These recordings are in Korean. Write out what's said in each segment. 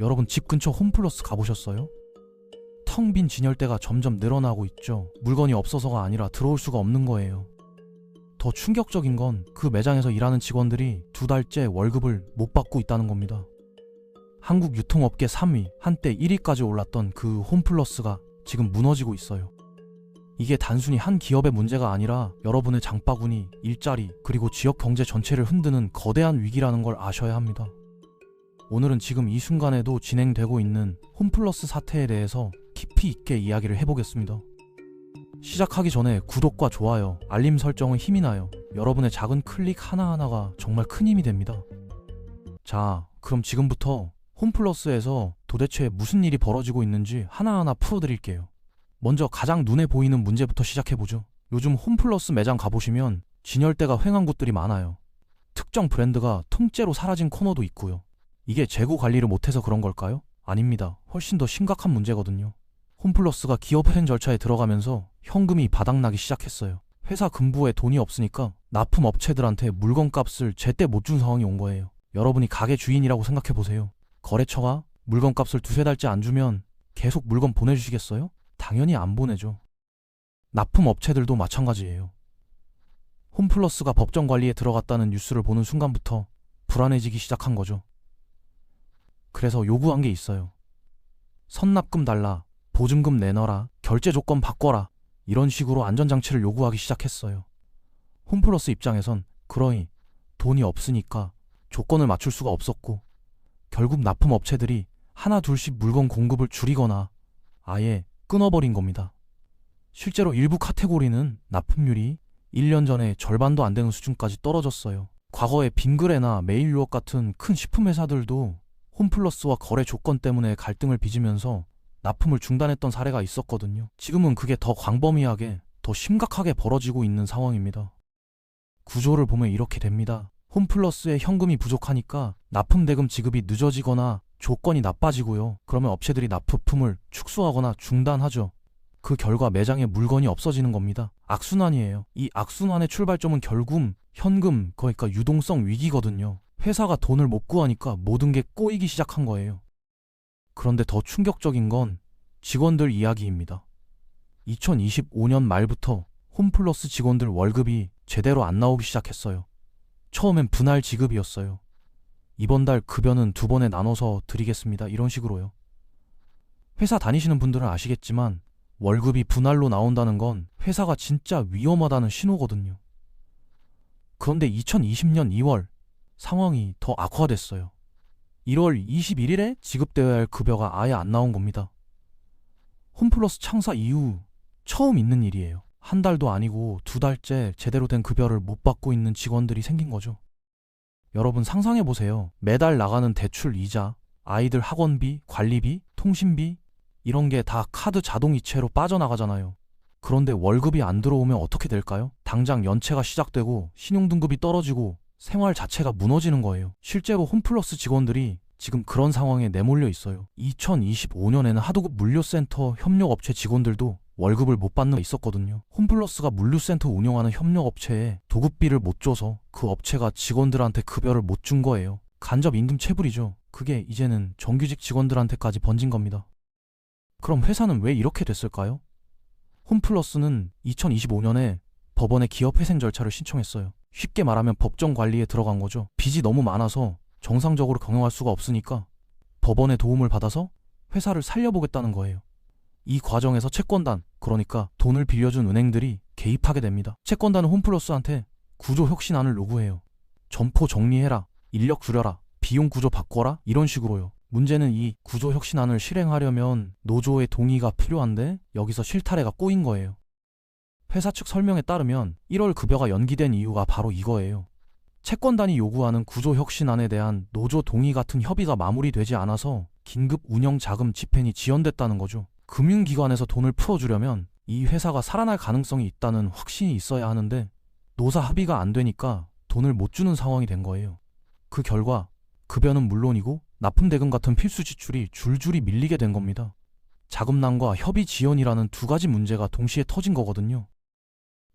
여러분 집 근처 홈플러스 가보셨어요? 텅 빈 진열대가 점점 늘어나고 있죠. 물건이 없어서가 아니라 들어올 수가 없는 거예요. 더 충격적인 건 그 매장에서 일하는 직원들이 두 달째 월급을 못 받고 있다는 겁니다. 한국 유통업계 3위, 한때 1위까지 올랐던 그 홈플러스가 지금 무너지고 있어요. 이게 단순히 한 기업의 문제가 아니라 여러분의 장바구니, 일자리, 그리고 지역 경제 전체를 흔드는 거대한 위기라는 걸 아셔야 합니다. 오늘은 지금 이 순간에도 진행되고 있는 홈플러스 사태에 대해서 깊이 있게 이야기를 해보겠습니다. 시작하기 전에 구독과 좋아요, 알림 설정은 힘이 나요. 여러분의 작은 클릭 하나하나가 정말 큰 힘이 됩니다. 자, 그럼 지금부터 홈플러스에서 도대체 무슨 일이 벌어지고 있는지 하나하나 풀어드릴게요. 먼저 가장 눈에 보이는 문제부터 시작해보죠. 요즘 홈플러스 매장 가보시면 진열대가 횡한 곳들이 많아요. 특정 브랜드가 통째로 사라진 코너도 있고요. 이게 재고 관리를 못해서 그런 걸까요? 아닙니다. 훨씬 더 심각한 문제거든요. 홈플러스가 기업 회생 절차에 들어가면서 현금이 바닥나기 시작했어요. 회사 금부에 돈이 없으니까 납품 업체들한테 물건값을 제때 못 준 상황이 온 거예요. 여러분이 가게 주인이라고 생각해 보세요. 거래처가 물건값을 두세 달째 안 주면 계속 물건 보내주시겠어요? 당연히 안 보내죠. 납품 업체들도 마찬가지예요. 홈플러스가 법정 관리에 들어갔다는 뉴스를 보는 순간부터 불안해지기 시작한 거죠. 그래서 요구한 게 있어요. 선납금 달라, 보증금 내놔라, 결제 조건 바꿔라, 이런 식으로 안전장치를 요구하기 시작했어요. 홈플러스 입장에선 그러니 돈이 없으니까 조건을 맞출 수가 없었고, 결국 납품 업체들이 하나 둘씩 물건 공급을 줄이거나 아예 끊어버린 겁니다. 실제로 일부 카테고리는 납품률이 1년 전에 절반도 안 되는 수준까지 떨어졌어요. 과거에 빙그레나 메일 유업 같은 큰 식품 회사들도 홈플러스와 거래 조건 때문에 갈등을 빚으면서 납품을 중단했던 사례가 있었거든요. 지금은 그게 더 광범위하게, 더 심각하게 벌어지고 있는 상황입니다. 구조를 보면 이렇게 됩니다. 홈플러스에 현금이 부족하니까 납품 대금 지급이 늦어지거나 조건이 나빠지고요. 그러면 업체들이 납품을 축소하거나 중단하죠. 그 결과 매장에 물건이 없어지는 겁니다. 악순환이에요. 이 악순환의 출발점은 결국 현금, 그러니까 유동성 위기거든요. 회사가 돈을 못 구하니까 모든 게 꼬이기 시작한 거예요. 그런데 더 충격적인 건 직원들 이야기입니다. 2025년 말부터 홈플러스 직원들 월급이 제대로 안 나오기 시작했어요. 처음엔 분할 지급이었어요. 이번 달 급여는 두 번에 나눠서 드리겠습니다. 이런 식으로요. 회사 다니시는 분들은 아시겠지만 월급이 분할로 나온다는 건 회사가 진짜 위험하다는 신호거든요. 그런데 2020년 2월 상황이 더 악화됐어요. 1월 21일에 지급되어야 할 급여가 아예 안 나온 겁니다. 홈플러스 창사 이후 처음 있는 일이에요. 한 달도 아니고 두 달째 제대로 된 급여를 못 받고 있는 직원들이 생긴 거죠. 여러분 상상해 보세요. 매달 나가는 대출 이자, 아이들 학원비, 관리비, 통신비 이런 게 다 카드 자동 이체로 빠져나가잖아요. 그런데 월급이 안 들어오면 어떻게 될까요? 당장 연체가 시작되고 신용등급이 떨어지고 생활 자체가 무너지는 거예요. 실제로 홈플러스 직원들이 지금 그런 상황에 내몰려 있어요. 2025년에는 하도급 물류센터 협력업체 직원들도 월급을 못 받는 게 있었거든요. 홈플러스가 물류센터 운영하는 협력업체에 도급비를 못 줘서 그 업체가 직원들한테 급여를 못 준 거예요. 간접 임금 체불이죠. 그게 이제는 정규직 직원들한테까지 번진 겁니다. 그럼 회사는 왜 이렇게 됐을까요? 홈플러스는 2025년에 법원에 기업 회생 절차를 신청했어요. 쉽게 말하면 법정 관리에 들어간 거죠. 빚이 너무 많아서 정상적으로 경영할 수가 없으니까 법원의 도움을 받아서 회사를 살려보겠다는 거예요. 이 과정에서 채권단, 그러니까 돈을 빌려준 은행들이 개입하게 됩니다. 채권단은 홈플러스한테 구조 혁신안을 요구해요. 점포 정리해라, 인력 줄여라, 비용 구조 바꿔라, 이런 식으로요. 문제는 이 구조 혁신안을 실행하려면 노조의 동의가 필요한데 여기서 실타래가 꼬인 거예요. 회사 측 설명에 따르면 1월 급여가 연기된 이유가 바로 이거예요. 채권단이 요구하는 구조 혁신안에 대한 노조 동의 같은 협의가 마무리되지 않아서 긴급 운영 자금 집행이 지연됐다는 거죠. 금융기관에서 돈을 풀어주려면 이 회사가 살아날 가능성이 있다는 확신이 있어야 하는데 노사 합의가 안 되니까 돈을 못 주는 상황이 된 거예요. 그 결과 급여는 물론이고 납품 대금 같은 필수 지출이 줄줄이 밀리게 된 겁니다. 자금난과 협의 지연이라는 두 가지 문제가 동시에 터진 거거든요.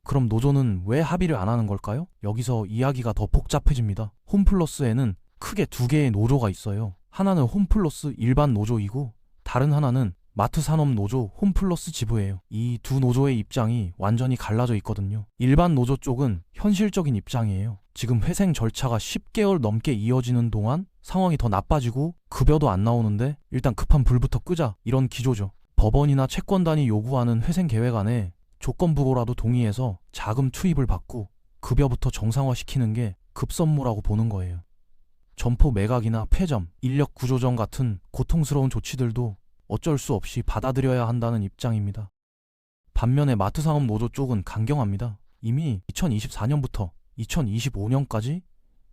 그럼 노조는 왜 합의를 안 하는 걸까요? 여기서 이야기가 더 복잡해집니다. 홈플러스에는 크게 두 개의 노조가 있어요. 하나는 홈플러스 일반 노조이고 다른 하나는 마트 산업 노조 홈플러스 지부예요. 이 두 노조의 입장이 완전히 갈라져 있거든요. 일반 노조 쪽은 현실적인 입장이에요. 지금 회생 절차가 10개월 넘게 이어지는 동안 상황이 더 나빠지고 급여도 안 나오는데 일단 급한 불부터 끄자 이런 기조죠. 법원이나 채권단이 요구하는 회생 계획 안에 조건부고라도 동의해서 자금 투입을 받고 급여부터 정상화시키는 게 급선무라고 보는 거예요. 점포 매각이나 폐점, 인력 구조정 같은 고통스러운 조치들도 어쩔 수 없이 받아들여야 한다는 입장입니다. 반면에 마트 상업 노조 쪽은 강경합니다. 이미 2024년부터 2025년까지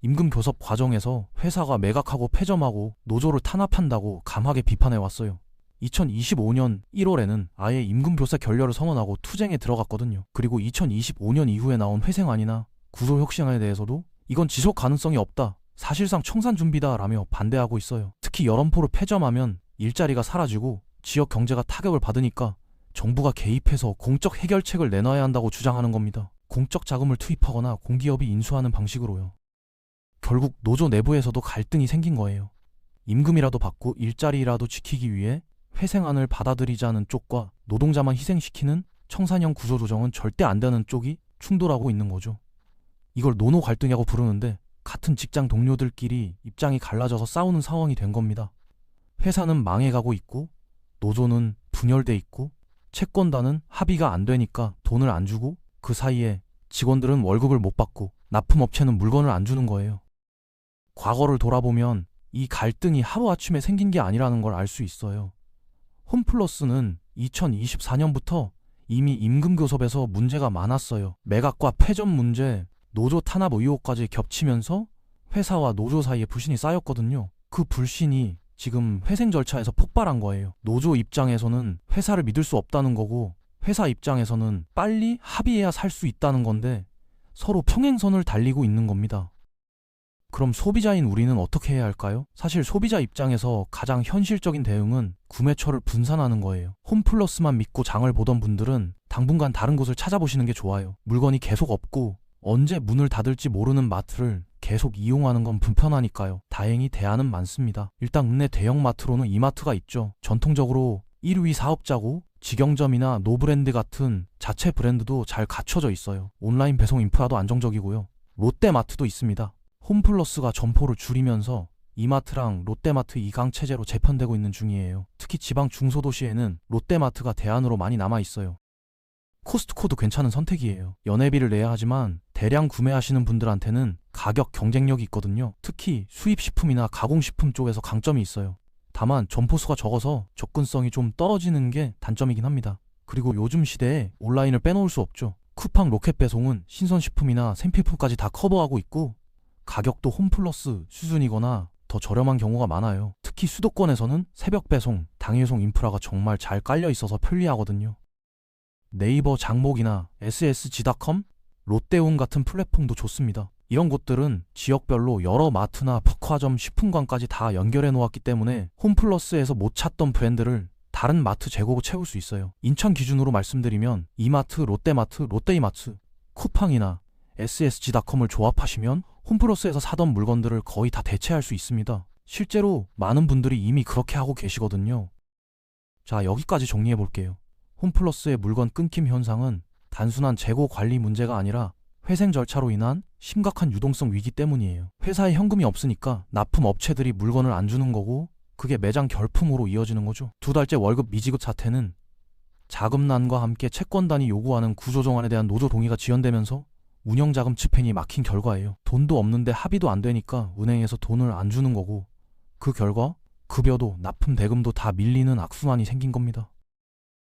임금 교섭 과정에서 회사가 매각하고 폐점하고 노조를 탄압한다고 감하게 비판해 왔어요. 2025년 1월에는 아예 임금 교사 결렬을 선언하고 투쟁에 들어갔거든요. 그리고 2025년 이후에 나온 회생안이나 구조 혁신안에 대해서도 이건 지속 가능성이 없다. 사실상 청산 준비다 라며 반대하고 있어요. 특히 여론포를 폐점하면 일자리가 사라지고 지역 경제가 타격을 받으니까 정부가 개입해서 공적 해결책을 내놔야 한다고 주장하는 겁니다. 공적 자금을 투입하거나 공기업이 인수하는 방식으로요. 결국 노조 내부에서도 갈등이 생긴 거예요. 임금이라도 받고 일자리라도 지키기 위해 회생안을 받아들이자는 쪽과 노동자만 희생시키는 청산형 구조조정은 절대 안 되는 쪽이 충돌하고 있는 거죠. 이걸 노노 갈등이라고 부르는데 같은 직장 동료들끼리 입장이 갈라져서 싸우는 상황이 된 겁니다. 회사는 망해가고 있고 노조는 분열돼 있고 채권단은 합의가 안 되니까 돈을 안 주고 그 사이에 직원들은 월급을 못 받고 납품업체는 물건을 안 주는 거예요. 과거를 돌아보면 이 갈등이 하루아침에 생긴 게 아니라는 걸 알 수 있어요. 홈플러스는 2024년부터 이미 임금 교섭에서 문제가 많았어요. 매각과 폐점 문제, 노조 탄압 의혹까지 겹치면서 회사와 노조 사이에 불신이 쌓였거든요. 그 불신이 지금 회생 절차에서 폭발한 거예요. 노조 입장에서는 회사를 믿을 수 없다는 거고 회사 입장에서는 빨리 합의해야 살 수 있다는 건데 서로 평행선을 달리고 있는 겁니다. 그럼 소비자인 우리는 어떻게 해야 할까요? 사실 소비자 입장에서 가장 현실적인 대응은 구매처를 분산하는 거예요. 홈플러스만 믿고 장을 보던 분들은 당분간 다른 곳을 찾아보시는 게 좋아요. 물건이 계속 없고 언제 문을 닫을지 모르는 마트를 계속 이용하는 건 불편하니까요. 다행히 대안은 많습니다. 일단 국내 대형 마트로는 이마트가 있죠. 전통적으로 1위 사업자고 직영점이나 노브랜드 같은 자체 브랜드도 잘 갖춰져 있어요. 온라인 배송 인프라도 안정적이고요. 롯데마트도 있습니다. 홈플러스가 점포를 줄이면서 이마트랑 롯데마트 이강 체제로 재편되고 있는 중이에요. 특히 지방 중소도시에는 롯데마트가 대안으로 많이 남아 있어요. 코스트코도 괜찮은 선택이에요. 연회비를 내야 하지만 대량 구매하시는 분들한테는 가격 경쟁력이 있거든요. 특히 수입식품이나 가공식품 쪽에서 강점이 있어요. 다만 점포수가 적어서 접근성이 좀 떨어지는 게 단점이긴 합니다. 그리고 요즘 시대에 온라인을 빼놓을 수 없죠. 쿠팡 로켓 배송은 신선식품이나 생필품까지 다 커버하고 있고 가격도 홈플러스 수준이거나 더 저렴한 경우가 많아요. 특히 수도권에서는 새벽 배송, 당일송 인프라가 정말 잘 깔려 있어서 편리하거든요. 네이버 장목이나 ssg.com, 롯데온 같은 플랫폼도 좋습니다. 이런 곳들은 지역별로 여러 마트나 백화점, 식품관까지 다 연결해 놓았기 때문에 홈플러스에서 못 찾던 브랜드를 다른 마트 재고로 채울 수 있어요. 인천 기준으로 말씀드리면 이마트, 롯데마트, 롯데이마트, 쿠팡이나 ssg.com을 조합하시면 홈플러스에서 사던 물건들을 거의 다 대체할 수 있습니다. 실제로 많은 분들이 이미 그렇게 하고 계시거든요. 자, 여기까지 정리해 볼게요. 홈플러스의 물건 끊김 현상은 단순한 재고 관리 문제가 아니라 회생 절차로 인한 심각한 유동성 위기 때문이에요. 회사에 현금이 없으니까 납품 업체들이 물건을 안 주는 거고 그게 매장 결품으로 이어지는 거죠. 두 달째 월급 미지급 사태는 자금난과 함께 채권단이 요구하는 구조정안에 대한 노조 동의가 지연되면서 운영자금 집행이 막힌 결과예요. 돈도 없는데 합의도 안 되니까 은행에서 돈을 안 주는 거고 그 결과 급여도 납품 대금도 다 밀리는 악순환이 생긴 겁니다.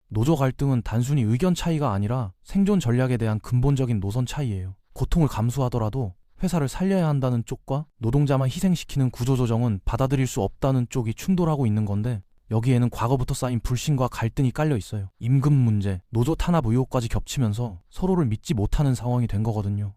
노조 갈등은 단순히 의견 차이가 아니라 생존 전략에 대한 근본적인 노선 차이예요. 고통을 감수하더라도 회사를 살려야 한다는 쪽과 노동자만 희생시키는 구조조정은 받아들일 수 없다는 쪽이 충돌하고 있는 건데 여기에는 과거부터 쌓인 불신과 갈등이 깔려 있어요. 임금 문제, 노조 탄압 의혹까지 겹치면서 서로를 믿지 못하는 상황이 된 거거든요.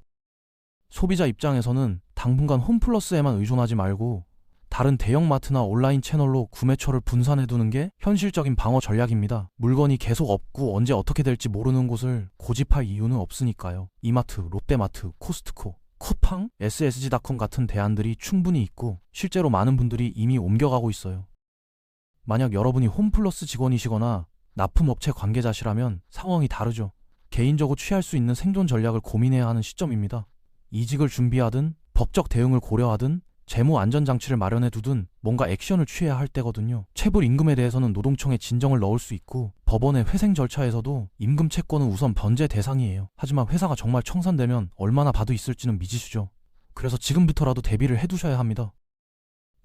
소비자 입장에서는 당분간 홈플러스에만 의존하지 말고 다른 대형마트나 온라인 채널로 구매처를 분산해 두는 게 현실적인 방어 전략입니다. 물건이 계속 없고 언제 어떻게 될지 모르는 곳을 고집할 이유는 없으니까요. 이마트, 롯데마트, 코스트코 쿠팡, SSG닷컴 같은 대안들이 충분히 있고 실제로 많은 분들이 이미 옮겨가고 있어요. 만약 여러분이 홈플러스 직원이시거나 납품업체 관계자시라면 상황이 다르죠. 개인적으로 취할 수 있는 생존 전략을 고민해야 하는 시점입니다. 이직을 준비하든 법적 대응을 고려하든 재무 안전 장치를 마련해 두든 뭔가 액션을 취해야 할 때거든요. 체불 임금에 대해서는 노동청에 진정을 넣을 수 있고 법원의 회생 절차에서도 임금 채권은 우선 변제 대상이에요. 하지만 회사가 정말 청산되면 얼마나 봐도 있을지는 미지수죠. 그래서 지금부터라도 대비를 해 두셔야 합니다.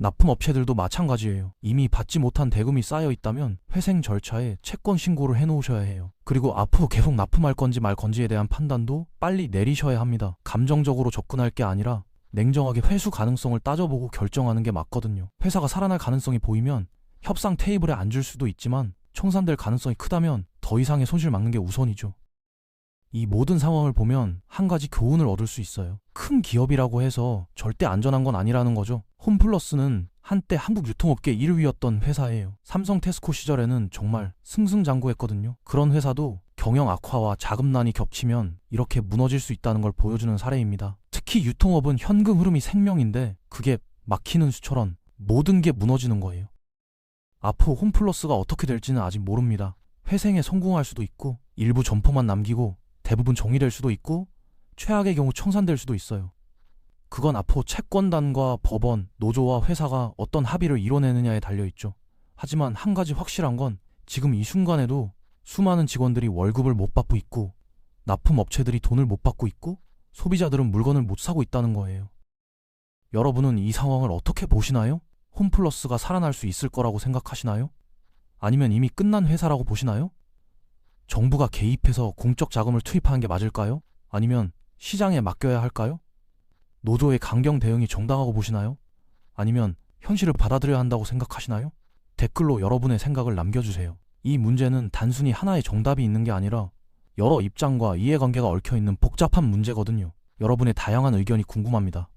납품업체들도 마찬가지예요. 이미 받지 못한 대금이 쌓여 있다면 회생 절차에 채권 신고를 해놓으셔야 해요. 그리고 앞으로 계속 납품할 건지 말 건지에 대한 판단도 빨리 내리셔야 합니다. 감정적으로 접근할 게 아니라 냉정하게 회수 가능성을 따져보고 결정하는 게 맞거든요. 회사가 살아날 가능성이 보이면 협상 테이블에 앉을 수도 있지만 청산될 가능성이 크다면 더 이상의 손실 막는 게 우선이죠. 이 모든 상황을 보면 한 가지 교훈을 얻을 수 있어요. 큰 기업이라고 해서 절대 안전한 건 아니라는 거죠. 홈플러스는 한때 한국 유통업계 1위였던 회사예요. 삼성 테스코 시절에는 정말 승승장구했거든요. 그런 회사도 경영 악화와 자금난이 겹치면 이렇게 무너질 수 있다는 걸 보여주는 사례입니다. 특히 유통업은 현금 흐름이 생명인데 그게 막히는 수처럼 모든 게 무너지는 거예요. 앞으로 홈플러스가 어떻게 될지는 아직 모릅니다. 회생에 성공할 수도 있고 일부 점포만 남기고 대부분 정리될 수도 있고 최악의 경우 청산될 수도 있어요. 그건 앞으로 채권단과 법원, 노조와 회사가 어떤 합의를 이뤄내느냐에 달려있죠. 하지만 한 가지 확실한 건 지금 이 순간에도 수많은 직원들이 월급을 못 받고 있고 납품 업체들이 돈을 못 받고 있고 소비자들은 물건을 못 사고 있다는 거예요. 여러분은 이 상황을 어떻게 보시나요? 홈플러스가 살아날 수 있을 거라고 생각하시나요? 아니면 이미 끝난 회사라고 보시나요? 정부가 개입해서 공적 자금을 투입하는 게 맞을까요? 아니면 시장에 맡겨야 할까요? 노조의 강경 대응이 정당하고 보시나요? 아니면 현실을 받아들여야 한다고 생각하시나요? 댓글로 여러분의 생각을 남겨주세요. 이 문제는 단순히 하나의 정답이 있는 게 아니라 여러 입장과 이해관계가 얽혀 있는 복잡한 문제거든요. 여러분의 다양한 의견이 궁금합니다.